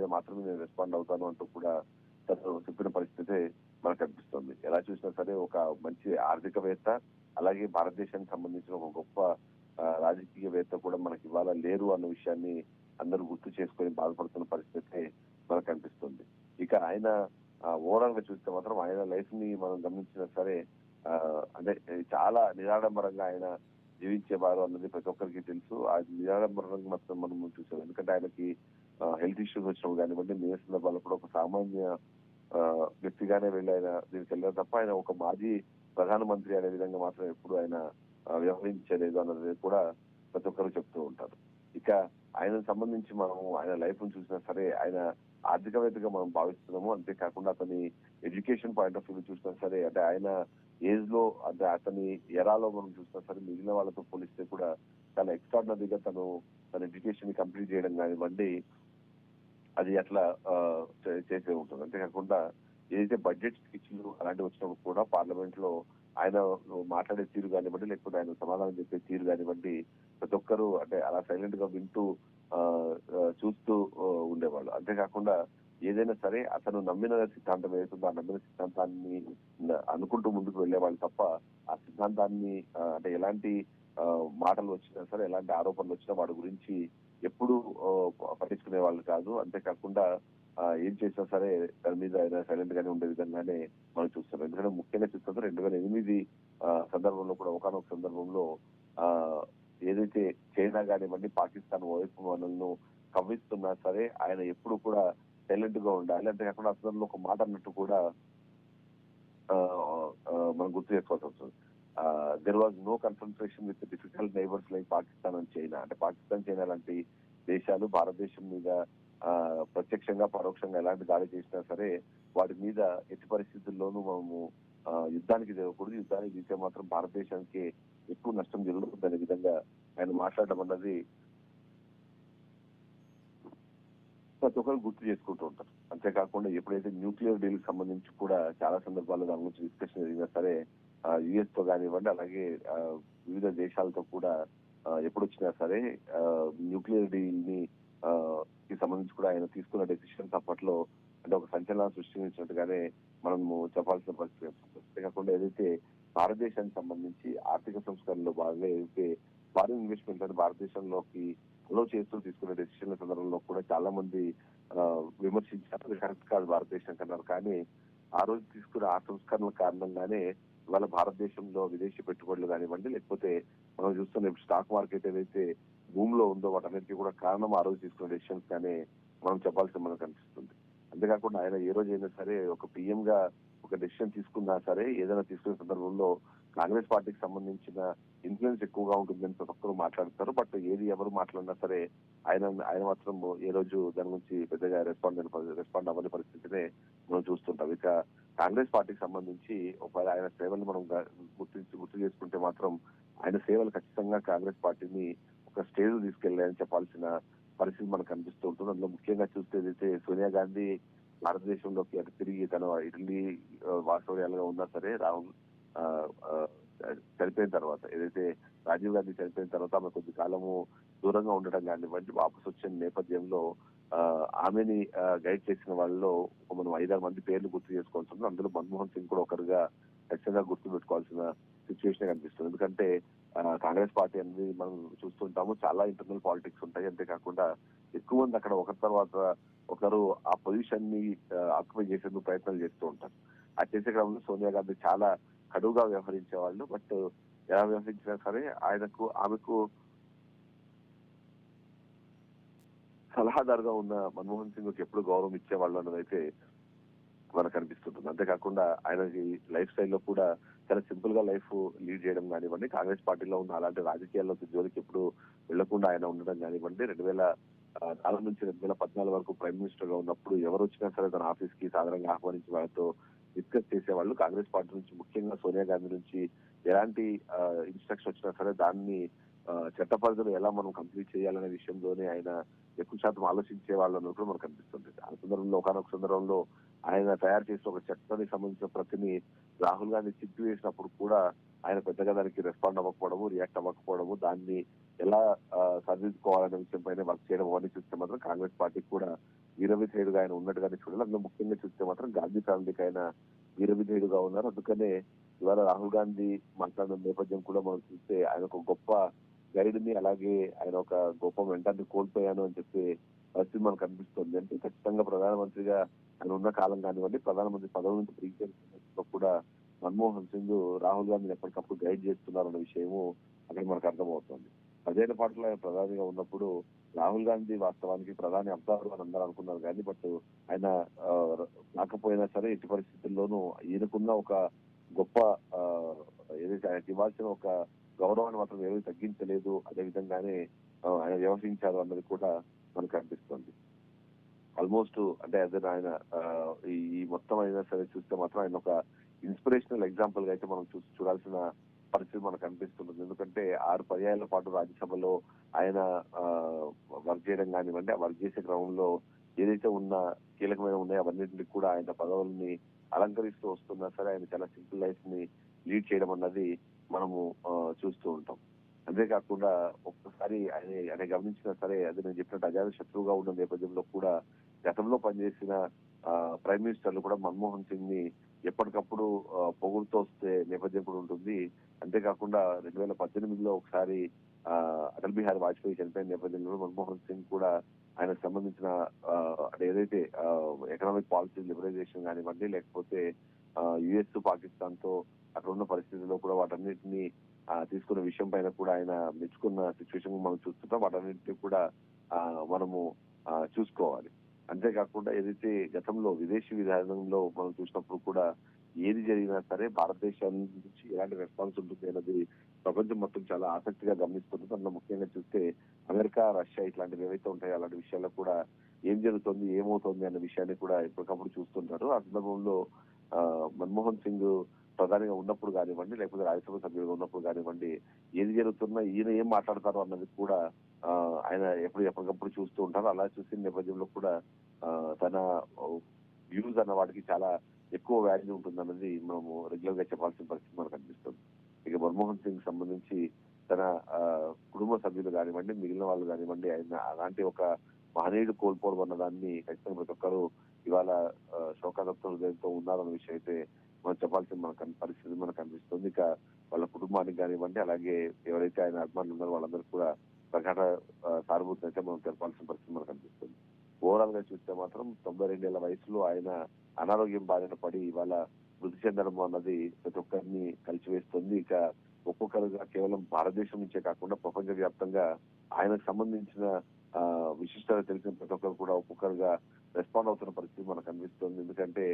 మీద మాత్రమే నేను రెస్పాండ్ అవుతాను అంటూ కూడా తను చెప్పిన పరిస్థితి మనకు అనిపిస్తుంది. ఎలా చూసినా సరే ఒక మంచి ఆర్థికవేత్త అలాగే భారతదేశానికి సంబంధించిన ఒక గొప్ప రాజకీయవేత్త కూడా మనకి ఇవాళ లేరు అన్న విషయాన్ని అందరూ గుర్తు చేసుకొని బాధపడుతున్న పరిస్థితి మనకు కనిపిస్తుంది ఇక ఆయన ఓవరాల్గా చూస్తే మాత్రం ఆయన లైఫ్ని మనం గమనించినా సరే అంటే చాలా నిరాడంబరంగా ఆయన జీవించేవారు అన్నది ప్రతి ఒక్కరికి తెలుసు. ఆ నిరాడంబరంగా మొత్తం మనం చూసాం. ఎందుకంటే ఆయనకి హెల్త్ ఇష్యూస్ వచ్చినప్పుడు కానివ్వండి ఏ సందర్భాల్లో కూడా ఒక సామాన్య వ్యక్తిగానే వెళ్ళి ఆయన దీనికి వెళ్ళారు తప్ప ఆయన ఒక మాజీ ప్రధానమంత్రి అనే విధంగా మాత్రం ఎప్పుడు ఆయన వ్యవహరించలేదు అన్నది కూడా ప్రతి ఒక్కరు చెప్తూ ఉంటారు. ఇక ఆయనకు సంబంధించి మనము ఆయన లైఫ్ను చూసినా సరే ఆయన ఆర్థికవేత్తగా మనం భావిస్తున్నాము. అంతేకాకుండా అతని ఎడ్యుకేషన్ పాయింట్ ఆఫ్ వ్యూ చూసినా సరే అంటే ఆయన ఏజ్లో అంటే అతని ఎరాలో మనం చూసినా సరే మిగిలిన వాళ్ళతో పోలిస్తే కూడా చాలా ఎక్స్ట్రాడినరీగా తను తన ఎడ్యుకేషన్ కంప్లీట్ చేయడం కానివ్వండి అది అట్లా చే- చేసే ఉంటుంది. అంతేకాకుండా ఏదైతే బడ్జెట్ స్పీచ్లు అలాంటివి వచ్చినప్పుడు కూడా పార్లమెంట్లో ఆయన మాట్లాడే తీరు కానివ్వండి లేకపోతే ఆయన సమాధానం చెప్పే తీరు కానివ్వండి ప్రతి ఒక్కరు అంటే అలా సైలెంట్గా వింటూ చూస్తూ ఉండేవాళ్ళు. అంతేకాకుండా ఏదైనా సరే అతను నమ్మిన సిద్ధాంతం ఏదైతుందో ఆ నమ్మిన సిద్ధాంతాన్ని అనుకుంటూ ముందుకు వెళ్ళేవాళ్ళు తప్ప ఆ సిద్ధాంతాన్ని అంటే ఎలాంటి మాటలు వచ్చినా సరే ఎలాంటి ఆరోపణలు వచ్చినా వాడి గురించి ఎప్పుడు పట్టించుకునే వాళ్ళు కాదు. అంతేకాకుండా ఏం చేసినా సరే దాని మీద ఆయన సైలెంట్ గానే ఉండే విధంగానే మనం చూస్తున్నాం. ఎందుకంటే ముఖ్యంగా చూస్తుంటే రెండు వేల ఎనిమిది సందర్భంలో కూడా ఒకనొక సందర్భంలో ఆ ఏదైతే చైనా కానివ్వండి పాకిస్తాన్ వైపు మనల్ని కవ్విస్తున్నా సరే ఆయన ఎప్పుడు కూడా సైలెంట్గా ఉండాలి. అంతేకాకుండా అసలు ఒక మాట అన్నట్టు కూడా మనం గుర్తు చేసుకోవాల్సి వస్తుంది. There was no concentration with difficult neighbours like Pakistan and China అంటే పాకిస్తాన్ చైనా లాంటి దేశాలు భారతదేశం మీద ప్రత్యక్షంగా పరోక్షంగా ఎలాంటి దాడి చేసినా సరే వాటి మీద ఎట్టి పరిస్థితుల్లోనూ మనము యుద్ధానికి జరగకూడదు. యుద్ధానికి దిగితే మాత్రం భారతదేశానికి ఎక్కువ నష్టం జరుగుతుంది అనే విధంగా ఆయన మాట్లాడడం అన్నది ప్రతి ఒక్కరు గుర్తు చేసుకుంటూ ఉంటారు. అంతేకాకుండా ఎప్పుడైతే న్యూక్లియర్ డీల్ సంబంధించి కూడా చాలా సందర్భాల్లో దాని గురించి డిస్కషన్ జరిగినా సరే యుఎస్తో కానివ్వండి అలాగే వివిధ దేశాలతో కూడా ఎప్పుడు వచ్చినా సరే న్యూక్లియర్ డీల్ని కి సంబంధించి కూడా ఆయన తీసుకున్న డెసిషన్స్ అప్పట్లో అంటే ఒక సంచలనం సృష్టించినట్టుగానే మనము చెప్పాల్సిన పరిస్థితి అంతేకాకుండా ఏదైతే భారతదేశానికి సంబంధించి ఆర్థిక సంస్కరణలో భాగంగా ఏదైతే ఫారిన్ ఇన్వెస్ట్మెంట్ అని భారతదేశంలోకి అలో చేస్తూ తీసుకునే డెసిషన్ల సందర్భంలో కూడా చాలా మంది విమర్శించారు. కరెక్ట్ కాదు భారతదేశం కన్నారు. కానీ ఆ రోజు తీసుకున్న ఆ సంస్కరణల కారణంగానే ఇవాళ భారతదేశంలో విదేశీ పెట్టుబడులు కానివ్వండి లేకపోతే మనం చూస్తున్న స్టాక్ మార్కెట్ ఏదైతే భూమిలో ఉందో వాటన్నిటికీ కూడా కారణం ఆ రోజు తీసుకున్న డెసిషన్స్ కానీ మనం చెప్పాల్సి మనకు అనిపిస్తుంది. అంతేకాకుండా ఆయన ఏ రోజు అయినా సరే ఒక పిఎం గా ఒక డెసిషన్ తీసుకున్నా సరే ఏదైనా తీసుకునే సందర్భంలో కాంగ్రెస్ పార్టీకి సంబంధించిన ఇన్ఫ్లుయెన్స్ ఎక్కువగా ఉంటుందని ప్రతి ఒక్కరు మాట్లాడతారు. బట్ ఏది ఎవరు మాట్లాడినా సరే ఆయన ఆయన మాత్రం ఏ రోజు దాని గురించి పెద్దగా రెస్పాండ్ రెస్పాండ్ అవ్వని పరిస్థితినే మనం చూస్తుంటాం. ఇక కాంగ్రెస్ పార్టీకి సంబంధించి ఒకవేళ ఆయన సేవలు మనం గుర్తించి గుర్తు చేసుకుంటే మాత్రం ఆయన సేవలు ఖచ్చితంగా కాంగ్రెస్ పార్టీని ఒక స్టేజ్ తీసుకెళ్ళాయని చెప్పాల్సిన పరిస్థితి మనకు కనిపిస్తూ ఉంటుంది. అందులో ముఖ్యంగా చూస్తే ఏదైతే సోనియా గాంధీ భారతదేశంలోకి అటు తిరిగి తన ఇటలీ ఆ, వాస్తవ్యాలుగా ఉన్నా సరే రాహుల్ చనిపోయిన తర్వాత ఏదైతే రాజీవ్ గాంధీ చనిపోయిన తర్వాత ఆమె కొద్ది కాలము దూరంగా ఉండడం కానివ్వండి వాపసు వచ్చిన నేపథ్యంలో ఆమెని గైడ్ చేసిన వాళ్ళలో మనం ఐదారు మంది పేర్లు గుర్తు చేసుకోవాల్సి అందులో మన్మోహన్ సింగ్ కూడా ఒకరుగా ఖచ్చితంగా గుర్తు పెట్టుకోవాల్సిన సిచ్యువేషన్ కనిపిస్తుంది. ఎందుకంటే కాంగ్రెస్ పార్టీ అనేది మనం చూస్తుంటాము చాలా ఇంటర్నల్ పాలిటిక్స్ ఉంటాయి. అంతేకాకుండా ఎక్కువ మంది అక్కడ ఒకరి తర్వాత ఒకరు ఆ పొజిషన్ని ఆక్యుపై చేసేందుకు ప్రయత్నాలు చేస్తూ ఉంటారు. ఆ చేసే క్రమంలో సోనియా గాంధీ చాలా కడువుగా వ్యవహరించే వాళ్ళు బట్ ఎలా వ్యవహరించినా సరే ఆయనకు ఆమెకు సలహాదారుగా ఉన్న మన్మోహన్ సింగ్ ఎప్పుడు గౌరవం ఇచ్చేవాళ్ళు అన్నదైతే మనకు అనిపిస్తుంటుంది. అంతేకాకుండా ఆయనకి లైఫ్ స్టైల్లో కూడా చాలా సింపుల్గా లైఫ్ లీడ్ చేయడం కానివ్వండి కాంగ్రెస్ పార్టీలో ఉన్న అలాంటి రాజకీయాల్లో జోలికి ఎప్పుడు వెళ్ళకుండా ఆయన ఉండడం కానివ్వండి రెండు వేల నాలుగు నుంచి రెండు వేల పద్నాలుగు వరకు ప్రైమ్ మినిస్టర్గా ఉన్నప్పుడు ఎవరు వచ్చినా సరే తన ఆఫీస్కి సాధారణంగా ఆహ్వానించి వాళ్ళతో డిస్కస్ చేసేవాళ్ళు. కాంగ్రెస్ పార్టీ నుంచి ముఖ్యంగా సోనియా గాంధీ నుంచి ఎలాంటి ఇన్స్ట్రక్షన్ వచ్చినా సరే దాన్ని చట్ట పరిధులు ఎలా మనం కంప్లీట్ చేయాలనే విషయంలోనే ఆయన ఎక్కువ శాతం ఆలోచించే వాళ్ళు అన్నది కూడా మనకు అనిపిస్తుంది ఆ సందర్భంలో ఒకనొక సందర్భంలో ఆయన తయారు చేసిన ఒక చట్టానికి సంబంధించిన ప్రతిని రాహుల్ గాంధీ చిట్టు వేసినప్పుడు కూడా ఆయన పెద్దగా దానికి రెస్పాండ్ అవ్వకపోవడము రియాక్ట్ అవ్వకపోవడము దాన్ని ఎలా సరిదిద్దుకోవాలనే విషయంపైన వర్క్ చేయడం అవన్నీ చూస్తే మాత్రం కాంగ్రెస్ పార్టీకి కూడా వీరవిధేయుడుగా ఆయన ఉన్నట్టుగానే చూడాలి. అందులో ముఖ్యంగా చూస్తే మాత్రం గాంధీ ఫ్యామిలీకి ఆయన వీరవిధేయుడుగా ఉన్నారు. అందుకనే ఇవాళ రాహుల్ గాంధీ మాట్లాడిన నేపథ్యం కూడా మనం చూస్తే ఆయన ఒక గొప్ప గైడ్ని అలాగే ఆయన ఒక గొప్ప మెంటాన్ని కోల్పోయాను అని చెప్పి పరిస్థితి మనకు అనిపిస్తుంది అంటే ఖచ్చితంగా ప్రధానమంత్రిగా ఆయన ఉన్న కాలం కానివ్వండి ప్రధానమంత్రి పదవి నుంచి ప్రీతిలో కూడా మన్మోహన్ సింగ్ రాహుల్ గాంధీని ఎప్పటికప్పుడు గైడ్ చేస్తున్నారన్న విషయము అక్కడ మనకు అర్థమవుతుంది. పదేళ్ళ పాటలో ఆయన ప్రధానిగా ఉన్నప్పుడు రాహుల్ గాంధీ వాస్తవానికి ప్రధాని అవుతారు అని అందరూ అనుకున్నారు కానీ బట్ ఆయన రాకపోయినా సరే ఎట్టి పరిస్థితుల్లోనూ ఈయనకున్న ఒక గొప్ప ఏదైతే ఆయనకి ఇవ్వాల్సిన ఒక గౌరవాన్ని మాత్రం ఏమీ తగ్గించలేదు. అదే విధంగానే ఆయన వ్యవహరించారు అన్నది కూడా మనకు అనిపిస్తుంది. ఆల్మోస్ట్ అంటే అదే ఆయన ఈ మొత్తం అయినా సరే చూస్తే మాత్రం ఆయన ఒక ఇన్స్పిరేషనల్ ఎగ్జాంపుల్గా అయితే మనం చూసి చూడాల్సిన పరిస్థితి మనకు అనిపిస్తుంది ఎందుకంటే ఆరు పర్యాయాల పాటు రాజ్యసభలో ఆయన వర్క్ చేయడం కానివ్వండి ఆ వర్క్ చేసే క్రమంలో ఏదైతే ఉన్న కీలకమైన ఉన్నాయో అవన్నింటినీ కూడా ఆయన పదవుల్ని అలంకరిస్తూ వస్తున్నా సరే ఆయన చాలా సింపుల్ లైఫ్ని లీడ్ చేయడం అన్నది మనము చూస్తూ ఉంటాం. అంతేకాకుండా ఒక్కసారి ఆయన ఆయన గమనించినా సరే అది నేను చెప్పినట్టు అజాత శత్రువుగా ఉన్న నేపథ్యంలో కూడా గతంలో పనిచేసిన ప్రైమ్ మినిస్టర్లు కూడా మన్మోహన్ సింగ్ని ఎప్పటికప్పుడు పొగుడుతో వస్తే నేపథ్యం కూడా ఉంటుంది. అంతేకాకుండా రెండు వేల పద్దెనిమిదిలో ఒకసారి అటల్ బిహారీ వాజ్పేయి చనిపోయిన నేపథ్యంలో మన్మోహన్ సింగ్ కూడా ఆయనకు సంబంధించిన అంటే ఏదైతే ఎకనామిక్ పాలసీ లిబరైజేషన్ కానివ్వండి లేకపోతే యుఎస్ పాకిస్తాన్తో అక్కడ ఉన్న పరిస్థితుల్లో కూడా వాటన్నిటిని తీసుకున్న విషయం పైన కూడా ఆయన మెచ్చుకున్న సిచ్యువేషన్ మనం చూస్తుంటాం వాటన్నిటిని కూడా మనము చూసుకోవాలి. అంతేకాకుండా ఏదైతే గతంలో విదేశీ విధానంలో మనం చూసినప్పుడు కూడా ఏది జరిగినా సరే భారతదేశం నుంచి ఎలాంటి రెస్పాన్స్ ఉంటుంది అన్నది ప్రపంచం మొత్తం చాలా ఆసక్తిగా గమనిస్తుంది. అందులో ముఖ్యంగా చూస్తే అమెరికా రష్యా ఇట్లాంటివి ఏవైతే ఉంటాయో అలాంటి విషయాల్లో కూడా ఏం జరుగుతుంది ఏమవుతుంది అన్న విషయాన్ని కూడా ఎప్పటికప్పుడు చూస్తుంటారు. ఆ సందర్భంలో మన్మోహన్ సింగ్ ప్రధానిగా ఉన్నప్పుడు కానివ్వండి లేకపోతే రాజ్యసభ సభ్యులుగా ఉన్నప్పుడు కానివ్వండి ఏది జరుగుతున్నా ఈయన ఏం మాట్లాడతారో అన్నది కూడా ఆయన ఎప్పుడు ఎప్పటికప్పుడు చూస్తూ ఉంటారు. అలా చూసిన నేపథ్యంలో కూడా తన వ్యూస్ అన్న వాటికి చాలా ఎక్కువ వాల్యూ ఉంటుందన్నది మనము రెగ్యులర్గా చెప్పాల్సిన పరిస్థితి మనకు అనిపిస్తుంది. ఇక మన్మోహన్ సింగ్ సంబంధించి తన కుటుంబ సభ్యులు కానివ్వండి మిగిలిన వాళ్ళు కానివ్వండి ఆయన అలాంటి ఒక మహనీయుడు కోల్పోవడం అన్న దాన్ని ఖచ్చితంగా ప్రతి ఒక్కరు ఇవాళ ఆ, హృదయంతో ఉన్నారన్న విషయం అయితే మనం చెప్పాల్సిన మనకు పరిస్థితి మనకు అనిపిస్తుంది. ఇక వాళ్ళ కుటుంబానికి కానివ్వండి అలాగే ఎవరైతే ఆయన అభిమానులు ఉన్నారో వాళ్ళందరికీ కూడా ప్రకట ఆ, సానుభూతిని అయితే మనం తెలపాల్సిన పరిస్థితి మనకు అనిపిస్తుంది. ఓవరాల్గా చూస్తే మాత్రం తొంభై రెండేళ్ళ వయసులో ఆయన అనారోగ్యం బారిన పడి ఇవాళ మృతి చెందడం అన్నది ప్రతి ఒక్కరిని కలిసివేస్తుంది. ఇక ఒక్కొక్కరుగా కేవలం భారతదేశం నుంచే కాకుండా ప్రపంచ వ్యాప్తంగా ఆయనకు సంబంధించిన ఆ, విశిష్టత తెలిసిన ప్రతి ఒక్కరు కూడా ఒక్కొక్కరుగా రెస్పాండ్ అవుతున్న పరిస్థితి మనకు కనిపిస్తుంది. ఎందుకంటే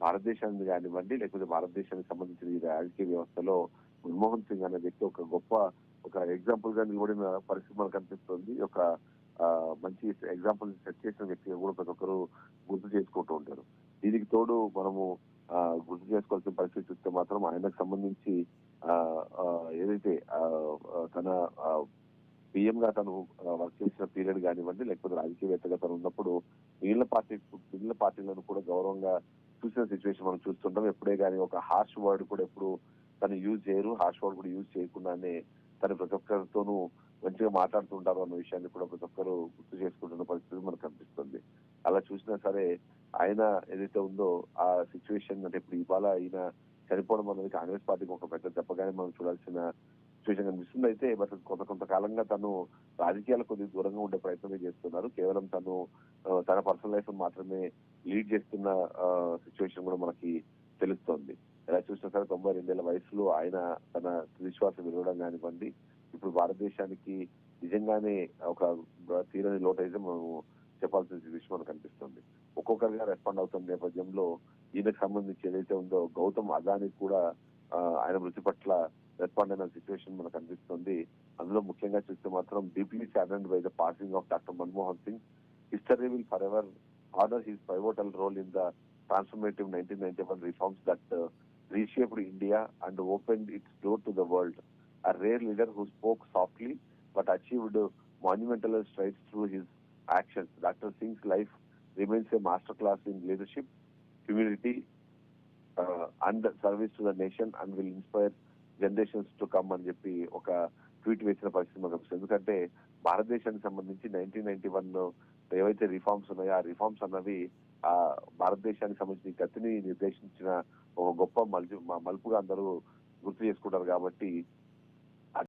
భారతదేశానికి కానివ్వండి లేకపోతే భారతదేశానికి సంబంధించిన ఈ రాజకీయ వ్యవస్థలో మన్మోహన్ సింగ్ అనే వ్యక్తి ఒక గొప్ప ఒక ఎగ్జాంపుల్గా నిలబడిన పరిస్థితి మనకు కనిపిస్తుంది. ఒక మంచి ఎగ్జాంపుల్ సెట్ చేసిన వ్యక్తిగా కూడా ప్రతి ఒక్కరు గుర్తు చేసుకుంటూ ఉంటారు. దీనికి తోడు మనము గుర్తు చేసుకోవాల్సిన పరిస్థితి చూస్తే మాత్రం ఆయనకు సంబంధించి ఏదైతే తన సీఎం గా తను వర్క్ చేసిన పీరియడ్ కానివ్వండి లేకపోతే రాజకీయవేత్తగా తను ఉన్నప్పుడు మిగిలిన పార్టీ మిగిలిన పార్టీలను కూడా గౌరవంగా చూసిన సిచ్యువేషన్ మనం చూస్తుంటాం. ఎప్పుడే కానీ ఒక హార్ష్ వర్డ్ కూడా ఎప్పుడు తను యూజ్ చేయరు. హార్ష్ వర్డ్ కూడా యూజ్ చేయకుండానే తను ప్రతి ఒక్కరితోనూ మంచిగా మాట్లాడుతుంటారు అన్న విషయాన్ని కూడా ప్రతి ఒక్కరు గుర్తు చేసుకుంటున్న పరిస్థితి మనకు కనిపిస్తుంది. అలా చూసినా సరే ఆయన ఏదైతే ఉందో ఆ సిచ్యువేషన్ అంటే ఇప్పుడు ఇవాళ ఆయన చనిపోవడం అనేది కాంగ్రెస్ పార్టీకి ఒక పెద్ద దెబ్బగానే మనం చూడాల్సిన సిచ్యువేషన్ కనిపిస్తుంది. అయితే బట్ కొంత కొంతకాలంగా తను రాజకీయాలకు కొద్దిగా దూరంగా ఉండే ప్రయత్నమే చేస్తున్నారు. కేవలం తను తన పర్సనల్ లైఫ్ మాత్రమే లీడ్ చేస్తున్న సిచ్యువేషన్ కూడా మనకి తెలుస్తోంది. ఎలా చూసినా సరే తొంభై రెండేళ్ళ వయసులో ఆయన తన విశ్వాసం విలవడం కానివ్వండి ఇప్పుడు భారతదేశానికి నిజంగానే ఒక తీరని లోటైతే మనము చెప్పాల్సిన విషయం మనకు అనిపిస్తుంది ఒక్కొక్కరిగా రెస్పాండ్ అవుతున్న నేపథ్యంలో ఈయనకు సంబంధించి ఏదైతే ఉందో గౌతమ్ అదాని కూడా ఆయన మృతి పట్ల రెస్పాండ్ అయిన సిచ్యువేషన్ మనకు అనిపిస్తుంది అందులో ముఖ్యంగా చూస్తే మాత్రం deeply saddened by the passing of doctor Manmohan Singh history will forever honor his pivotal role in the transformative 1991 reforms that uh, reshaped India and opened its door to the world. A rare leader who spoke softly but achieved uh, monumental strides through his actions. Dr. Singh's life remains a masterclass in leadership, humility, uh, and service to the nation and will inspire generations to come అని చెప్పి ఒక tweet వేసిన పరిస్థితి మనకు ఎందుకంటే భారతదేశానికి సంబంధించి nineteen ninety one ఏవైతే రిఫార్మ్స్ ఉన్నాయో ఆ రిఫార్మ్స్ అన్నవి ఆ భారతదేశానికి సంబంధించిన గతిని నిర్దేశించిన ఒక గొప్ప మలుపు మలుపుగా అందరూ గుర్తు చేసుకుంటారు కాబట్టి